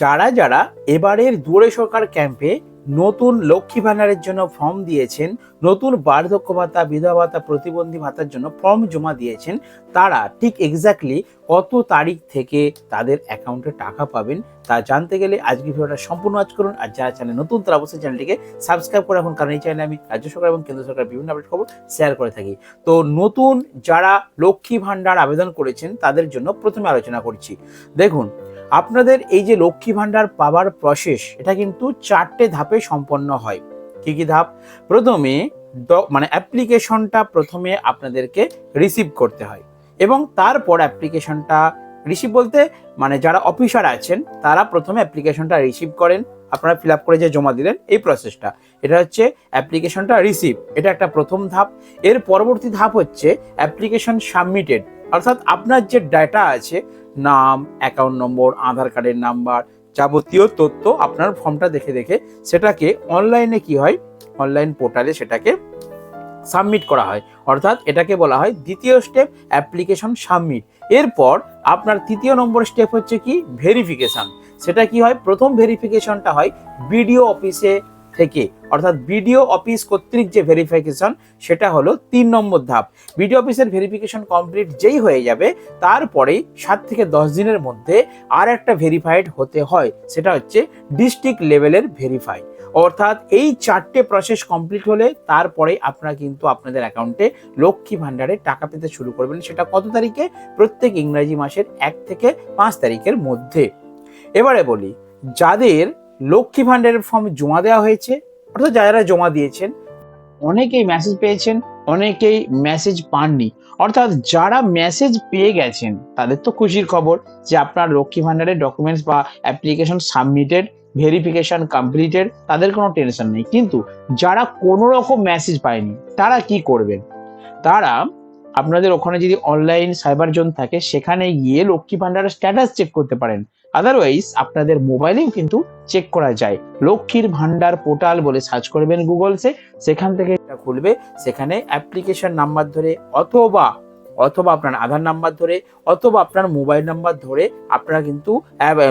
যারা যারা এবারের দুয়ারে সরকার ক্যাম্পে নতুন লক্ষ্মী ভান্ডারের জন্য ফর্ম দিয়েছেন, নতুন বার্ধক্য ভাতা, বিধবা ভাতা, প্রতিবন্ধী ভাতার জন্য ফর্ম জমা দিয়েছেন, তারা ঠিক এক্স্যাক্টলি কত তারিখ থেকে তাদের অ্যাকাউন্টে টাকা পাবেন তা জানতে গেলে আজকে ভিডিওটা সম্পূর্ণ আজ করুন। আর যারা চ্যানেল নতুন, তারা অবশ্যই চ্যানেলটিকে সাবস্ক্রাইব করে রাখুন। কারণ এই চ্যানেলে আমি রাজ্য সরকার এবং কেন্দ্র সরকার বিভিন্ন আপডেট খবর শেয়ার করে থাকি। তো নতুন যারা লক্ষ্মী ভান্ডার আবেদন করেছেন, তাদের জন্য প্রথমে আলোচনা করছি। দেখুন আপনাদের এই যে লক্ষ্মী ভান্ডার পাওয়ার প্রসেস এটা কিন্তু চারটে ধাপে সম্পন্ন হয়। কি কি ধাপ? প্রথমে মানে অ্যাপ্লিকেশনটা প্রথমে আপনাদেরকে রিসিভ করতে হয় এবং তারপর অ্যাপ্লিকেশনটা রিসিভ বলতে মানে যারা অফিসার আছেন, তারা প্রথমে অ্যাপ্লিকেশনটা রিসিভ করেন। আপনারা ফিল আপ করে যে জমা দিলেন, এই প্রসেসটা এটা হচ্ছে অ্যাপ্লিকেশনটা রিসিভ এটা একটা প্রথম ধাপ। এর পরবর্তী ধাপ হচ্ছে অ্যাপ্লিকেশন সাবমিটেড অর্থাৎ আপনার যে ডাটা আছে নাম অ্যাকাউন্ট নম্বর আধার কার্ডের নাম্বার যাবতীয় তথ্য আপনার ফর্মটা দেখে দেখে সেটাকে অনলাইনে কি হয়? অনলাইন পোর্টালে সেটাকে সাবমিট করা হয়। অর্থাৎ এটাকে বলা হয় দ্বিতীয় স্টেপ অ্যাপ্লিকেশন সাবমিট এরপর আপনার তৃতীয় নম্বর স্টেপ হচ্ছে কি? ভেরিফিকেশন সেটা কি হয়? প্রথম ভেরিফিকেশনটা হয় বিডিও অফিসে থেকে, অর্থাৎ বিডিও অফিস কর্তৃক যে ভেরিফিকেশন সেটা হলো তিন নম্বর ধাপ। বিডিও অফিসের ভেরিফিকেশন কমপ্লিট যেই হয়ে যাবে, তারপরেই সাত থেকে দশ দিনের মধ্যে আর একটা ভেরিফাইড হতে হয়, সেটা হচ্ছে ডিস্ট্রিক্ট লেভেলের ভেরিফাই অর্থাৎ এই চারটে প্রসেস কমপ্লিট হলে তারপরে আপনারা কিন্তু আপনাদের অ্যাকাউন্টে লক্ষ্মী ভাণ্ডারে টাকা পেতে শুরু করবেন, সেটা কত তারিখে? প্রত্যেক ইংরাজি মাসের এক থেকে পাঁচ তারিখের মধ্যে। এবারে বলি, যাদের লক্ষ্মী ভাণ্ডারের ফর্ম জমা দেওয়া হয়েছে, অর্থাৎ যারা জমা দিয়েছেন, অনেকেই মেসেজ পেয়েছেন, অনেকেই মেসেজ পাননি। অর্থাৎ যারা মেসেজ পেয়ে গেছেন, তাদের তো খুশির খবর যে আপনার লক্ষ্মী ভাণ্ডারের ডকুমেন্টস বা অ্যাপ্লিকেশন সাবমিটেড ভেরিফিকেশন কমপ্লিটেড তাদের কোনো টেনশন নেই। কিন্তু যারা কোনো রকম মেসেজ পায়নি, তারা কি করবেন? তারা আপনাদের ওখানে যদি অনলাইন সাইবার জোন থাকে, সেখানে গিয়ে লক্ষ্মী ভাণ্ডারের স্ট্যাটাস চেক করতে পারেন। আদারওয়াইজ আপনাদের মোবাইলেও কিন্তু চেক করা যায়। লক্ষ্মীর ভান্ডার পোর্টাল বলে সার্চ করবেন গুগলসে সেখান থেকে এটা খুলবে। সেখানে অ্যাপ্লিকেশন নাম্বার ধরে অথবা অথবা আপনার আধার নাম্বার ধরে, অথবা আপনার মোবাইল নাম্বার ধরে আপনারা কিন্তু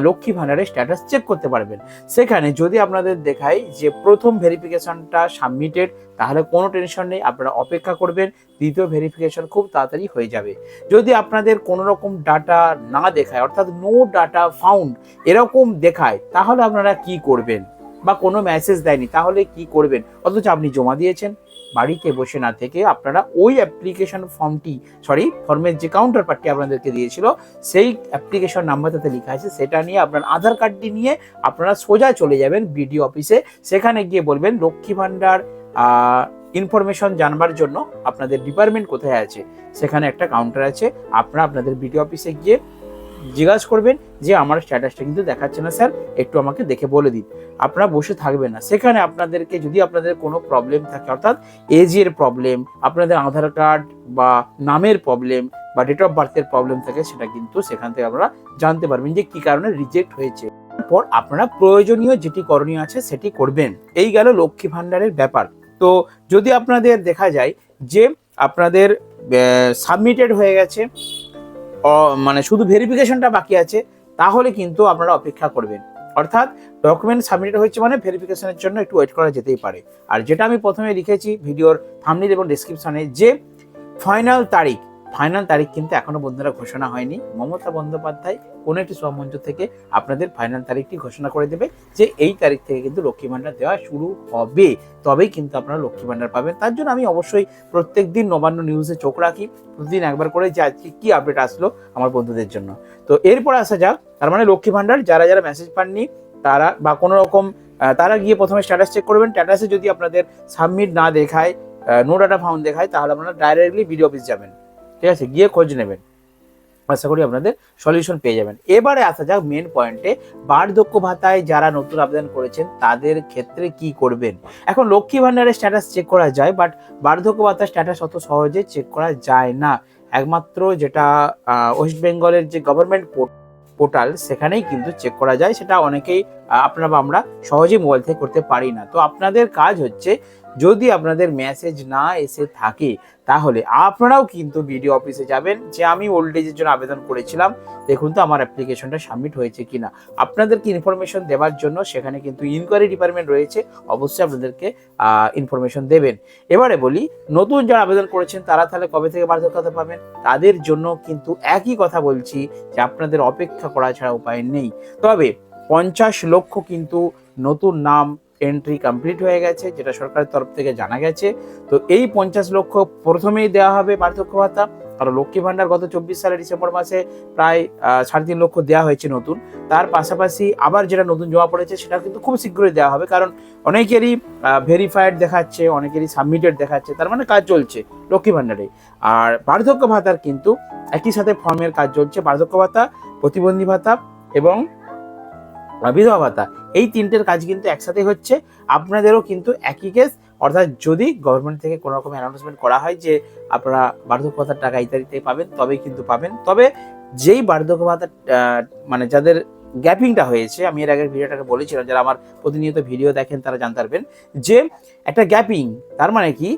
লক্ষ্মী ভান্ডারের স্ট্যাটাস চেক করতে পারবেন। সেখানে যদি আপনাদের দেখায় যে প্রথম ভেরিফিকেশনটা সাবমিটেড তাহলে কোনো টেনশন নেই, আপনারা অপেক্ষা করবেন, দ্বিতীয় ভেরিফিকেশন খুব তাড়াতাড়ি হয়ে যাবে। যদি আপনাদের কোনো রকম ডাটা না দেখায়, অর্থাৎ নো ডাটা ফাউন্ড এরকম দেখায়, তাহলে আপনারা কি করবেন? বা কোনো মেসেজ দেয়নি, তাহলে কি করবেন? অথচ আপনি জমা দিয়েছেন। বাড়িতে বসে না থেকে আপনারা ওই অ্যাপ্লিকেশন ফর্মটি সরি ফর্মের যে কাউন্টার পার্টটি আপনাদেরকে দিয়েছিল, সেই অ্যাপ্লিকেশন নাম্বার তাতে লেখা আছে। সেটা নিয়ে আপনার আধার কার্ডটি নিয়ে আপনারা সোজা চলে যাবেন বিডিও অফিসে সেখানে গিয়ে বলবেন, লক্ষ্মী ভাণ্ডার ইনফরমেশন জানবার জন্য আপনাদের ডিপার্টমেন্ট কোথায় আছে? সেখানে একটা কাউন্টার আছে। আপনারা আপনাদের বিডিও অফিসে গিয়ে জিজ্ঞাসা করবেন যে আমার স্ট্যাটাসটা কিন্তু দেখাচ্ছে না, স্যার। একটু আমাকে দেখে বলে দিন। আপনারা বসে থাকবেন না। সেখানে আপনাদেরকে যদি আপনাদের কোনো প্রবলেম থাকে, অর্থাৎ এজের প্রবলেম আপনাদের আধার কার্ড বা নামের প্রবলেম বা ডেট অফ বার্থের প্রবলেম থাকে, সেটা কিন্তু সেখান থেকে আপনারা জানতে পারবেন যে কি কারণে রিজেক্ট হয়েছে। পর আপনারা প্রয়োজনীয় যেটি করণীয় আছে, সেটি করবেন। এই গেল লক্ষ্মী ভাণ্ডারের ব্যাপার। তো যদি আপনাদের দেখা যায় যে আপনাদের সাবমিটেড হয়ে গেছে মানে শুধু ভেরিফিকেশনটা বাকি আছে, তাহলে কিন্তু আপনারা অপেক্ষা করবেন। অর্থাৎ ডকুমেন্ট সাবমিট হয়েছে মানে ভেরিফিকেশনের জন্য একটু ওয়েট করা যেতেই পারে। আর যেটা আমি প্রথমে লিখেছি, ভিডিওর থামনিল এবং ডিসক্রিপশনে যে ফাইনাল তারিখ ফাইনাল তারিখ কিন্তু এখনও বন্ধুরা ঘোষণা হয়নি। মমতা বন্দ্যোপাধ্যায় কোনো একটি সভমঞ্চ থেকে আপনাদের ফাইনাল তারিখটি ঘোষণা করে দেবে যে এই তারিখ থেকে কিন্তু লক্ষ্মী ভাণ্ডার দেওয়া শুরু হবে। তবেই কিন্তু আপনারা লক্ষ্মী ভাণ্ডার পাবেন। তার জন্য আমি অবশ্যই প্রত্যেক দিন নবান্ন নিউজে চোখ রাখি, প্রতিদিন একবার করে যে আজকে কি আপডেট আসলো আমার বন্ধুদের জন্য। তো এরপর আসা যাক, তার মানে লক্ষ্মী ভাণ্ডার, যারা যারা মেসেজ পাননি, তারা বা কোনো রকম তারা গিয়ে প্রথমে স্ট্যাটাস চেক করবেন। স্ট্যাটাসে যদি আপনাদের সাবমিট না দেখায় নো ডাটা ফাউন্ড দেখায়, তাহলে আপনারা ডাইরেক্টলি বিডিও অফিস যাবেন। ঠিক আছে? গিয়ে খোঁজ নেবেন। আশা করি আপনাদের সলিউশন পেয়ে যাবেন। এবারে আসা যাক মেন পয়েন্টে বার্ধক্য ভাতায় যারা নতুন আবেদন করেছেন, তাদের ক্ষেত্রে কি করবেন? এখন লক্ষ্মী ভাণ্ডারের স্ট্যাটাস চেক করা যায় বাট বার্ধক্য ভাতার স্ট্যাটাস অত সহজে চেক করা যায় না। একমাত্র যেটা ওয়েস্ট বেঙ্গলের যে গভর্নমেন্ট পোর্টাল সেখানেই কিন্তু চেক করা যায়। সেটা অনেকেই আপনারা বা আমরা সহজেই মোবাইল থেকে করতে পারি না। তো আপনাদের কাজ হচ্ছে, যদি আপনাদের মেসেজ না এসে থাকে, তাহলে আপনারাও কিন্তু বিডিও অফিসে যাবেন, যে আমি ওল্ড এজের জন্য আবেদন করেছিলাম। দেখুন তো, আমার অ্যাপ্লিকেশনটা সাবমিট হয়েছে কিনা। আপনাদেরকে ইনফরমেশন দেওয়ার জন্য সেখানে কিন্তু ইনকোয়ারি ডিপার্টমেন্ট রয়েছে, অবশ্যই আপনাদেরকে ইনফরমেশন দেবেন। এবারে বলি, নতুন যারা আবেদন করেছেন, তারা তাহলে কবে থেকে বার্ধক্য ভাতা পাবেন? তাদের জন্য কিন্তু একই কথা বলছি, যে আপনাদের অপেক্ষা করা ছাড়া উপায় নেই। তবে পঞ্চাশ লক্ষ কিন্তু নতুন নাম এন্ট্রি কমপ্লিট হয়ে গেছে, যেটা সরকারের তরফ থেকে জানা গেছে। তো এই পঞ্চাশ লক্ষ প্রথমেই দেওয়া হবে বার্ধক্য ভাতা। কারণ লক্ষ্মী ভান্ডার গত চব্বিশ সালের ডিসেম্বর মাসে প্রায় সাড়ে তিন লক্ষ দেওয়া হয়েছে নতুন। তার পাশাপাশি আবার যেটা নতুন জমা পড়েছে সেটা কিন্তু খুব শীঘ্রই দেওয়া হবে। কারণ অনেকেরই ভেরিফাইড দেখাচ্ছে, অনেকেরই সাবমিটেড দেখাচ্ছে, তার মানে কাজ চলছে লক্ষ্মী ভান্ডারে আর বার্ধক্য ভাতার কিন্তু একই সাথে ফর্মের কাজ চলছে। বার্ধক্য ভাতা, প্রতিবন্ধী ভাতা এবং বিধবা ভাতা এই তিনটের কাজ কিন্তু একসাথে হচ্ছে। আপনাদেরও কিন্তু একই কেস অর্থাৎ যদি গভর্নমেন্ট থেকে কোনো রকম অ্যানাউন্সমেন্ট করা হয় যে আপনারা বার্ধক্য ভাতার টাকা ইত্যাদিতে পাবেন, তবেই কিন্তু পাবেন। তবে যেই বার্ধক্য ভাতার মানে যাদের গ্যাপিংটা হয়েছে, আমি এর আগের ভিডিওটাকে বলেছিলাম, যারা আমার প্রতিনিয়ত ভিডিও দেখেন তারা জানতে পারবেন যে একটা গ্যাপিং তার মানে কি?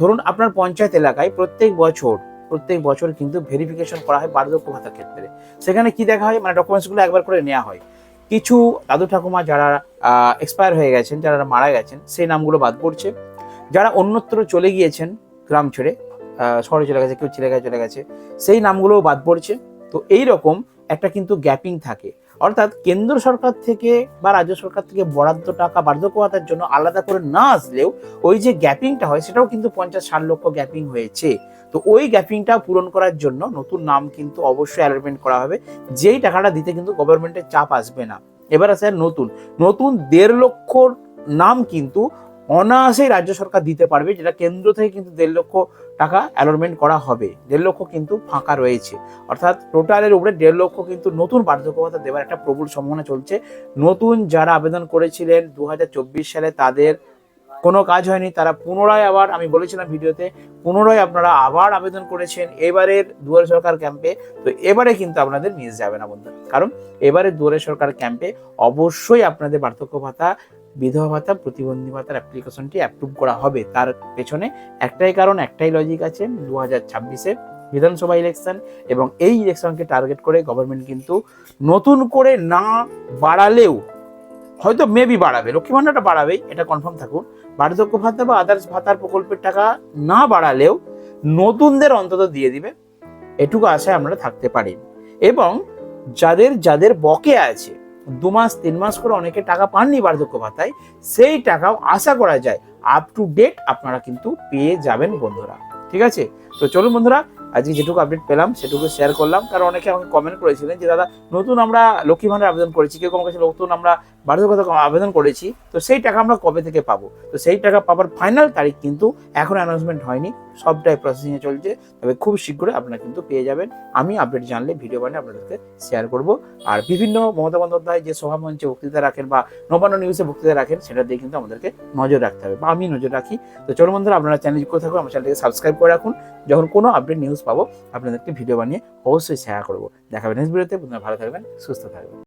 ধরুন আপনার পঞ্চায়েত এলাকায় প্রত্যেক বছর প্রত্যেক বছর কিন্তু ভেরিফিকেশন করা হয় বার্ধক্য ভাতার ক্ষেত্রে। সেখানে কি দেখা হয়? মানে ডকুমেন্টসগুলো একবার করে নেওয়া হয়। কিছু দাদু ঠাকুমা যারা এক্সপায়ার হয়ে গেছেন, যারা মারা গেছেন, সেই নামগুলো বাদ পড়ছে। যারা অন্যত্র চলে গিয়েছেন গ্রাম ছেড়ে শহরে চলে গেছে, কেউ চিলেগায় চলে গেছে, সেই নামগুলোও বাদ পড়ছে। তো এই রকম একটা কিন্তু গ্যাপিং থাকে। অর্থাৎ কেন্দ্র সরকার থেকে বা রাজ্য সরকার থেকে বরাদ্দ টাকা, বার্ধক্য ভাতার জন্য আলাদা করে না আসলেও ওই যে গ্যাপিংটা হয়, সেটাও কিন্তু পঞ্চাশ ষাট লক্ষ গ্যাপিং হয়েছে। তো ওই গ্যাপিংটা পূরণ করার জন্য নতুন নাম কিন্তু অবশ্যই অ্যালটমেন্ট করা হবে। যেই টাকাটা দিতে কিন্তু গভর্নমেন্টের চাপ আসবে না। এবার আছে নতুন। নতুন দেড় লক্ষ নাম কিন্তু অনায়াসেই রাজ্য সরকার দিতে পারবে, যেটা কেন্দ্র থেকে কিন্তু দেড় লক্ষ টাকা অ্যালটমেন্ট করা হবে। দেড় লক্ষ কিন্তু ফাঁকা রয়েছে। অর্থাৎ টোটালের উপরে দেড় লক্ষ কিন্তু নতুন বার্ধক্য ভাতা দেওয়ার একটা প্রবল সম্ভাবনা চলছে। নতুন যারা আবেদন করেছিলেন দু হাজার চব্বিশ সালে তাদের কোনো কাজ হয়নি, তারা পুনরায় আবার, আমি বলেছিলাম ভিডিওতে, পুনরায় আপনারা আবার আবেদন করেছেন এবারের দুয়ারে সরকার ক্যাম্পে। তো এবারে কিন্তু আপনাদের মিস যাবে না বন্ধু কারণ এবারে দুয়ারে সরকার ক্যাম্পে অবশ্যই আপনাদের বার্ধক্য ভাতা, বিধবা ভাতা, প্রতিবন্ধী ভাতার অ্যাপ্লিকেশনটি অ্যাপ্রুভ করা হবে। তার পেছনে একটাই কারণ, একটাই লজিক আছে দু হাজার ছাব্বিশে বিধানসভা ইলেকশন এবং এই ইলেকশনকে টার্গেট করে গভর্নমেন্ট কিন্তু নতুন করে না বাড়ালেও, হয়তো মেবি বাড়াবে লক্ষ্মী ভাণ্ডারটা বাড়াবেই, এটা কনফার্ম থাকুন বার্ধক্য ভাতা বা আদার্স ভাতার প্রকল্পের টাকা না বাড়ালেও নতুনদের অন্তত দিয়ে দিবে। এটুকু আশায় আমরা থাকতে পারি। এবং যাদের যাদের বকে আছে, দু মাস, তিন মাস করে অনেকে টাকা পাননি বার্ধক্য ভাতায়, সেই টাকাও আশা করা যায় আপ টু ডেট আপনারা কিন্তু পেয়ে যাবেন বন্ধুরা। ঠিক আছে? তো চলুন বন্ধুরা আজকে যেটুকু আপডেট পেলাম, সেটুকু শেয়ার করলাম। কারণ অনেকে আমাকে কমেন্ট করেছিলেন যে, দাদা, নতুন আমরা লক্ষ্মী ভাণ্ডার আবেদন করেছি, কেউ কোনো কাছে নতুন আমরা বার্ধক্য ভাতা আবেদন করেছি, তো সেই টাকা আমরা কবে থেকে পাবো? তো সেই টাকা পাবার ফাইনাল তারিখ কিন্তু এখন অ্যানাউন্সমেন্ট হয়নি। সবটাই প্রসেসিংয়ে চলছে, তবে খুব শীঘ্রই আপনারা কিন্তু পেয়ে যাবেন। আমি আপডেট জানলে ভিডিও বানিয়ে আপনাদেরকে শেয়ার করব। আর বিভিন্ন মমতা বন্দ্যোপাধ্যায় যে সভা মঞ্চে বক্তৃতা রাখেন বা নবান্ন নিউজে বক্তৃতা রাখেন, সেটা দিয়ে কিন্তু আমাদেরকে নজর রাখতে হবে বা আমি নজর রাখি। তো চলো বন্ধুরা, আপনারা চ্যানেল যুক্ত থাকুন, আমার চ্যানেলটিকে সাবস্ক্রাইব করে রাখুন। যখন কোনো আপডেট নিউজ পাবো, আপনাদেরকে ভিডিও বানিয়ে অবশ্যই শেয়ার করব। দেখাবেন নেক্সট ভিডিওতে আপনারা ভালো থাকবেন, সুস্থ থাকবেন।